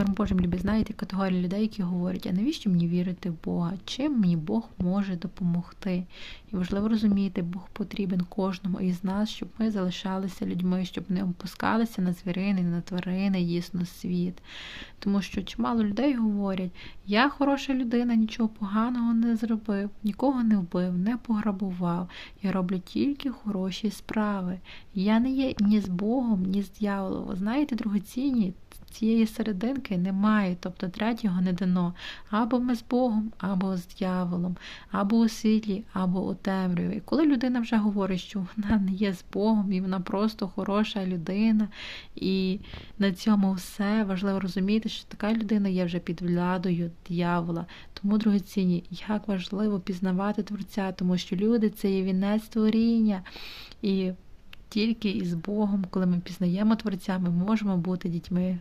миром Божим любі, знаєте, категорія людей, які говорять, а навіщо мені вірити в Бога? Чим мені Бог може допомогти? І важливо розуміти, Бог потрібен кожному із нас, щоб ми залишалися людьми, щоб не опускалися на звірини, на тварини, дійсно світ. Тому що чимало людей говорять, я хороша людина, нічого поганого не зробив, нікого не вбив, не пограбував. Я роблю тільки хороші справи. Я не є ні з Богом, ні з дьяволом. Знаєте, дорогоцінні, цієї серединки немає, тобто третього не дано. Або ми з Богом, або з дьяволом, або у світлі, або у темряві. І коли людина вже говорить, що вона не є з Богом, і вона просто хороша людина, і на цьому все важливо розуміти, що така людина є вже під владою дьявола. Тому, дорогоцінні, як важливо пізнавати Творця, тому що люди це є вінець творіння. І тільки із Богом, коли ми пізнаємо Творця, ми можемо бути дітьми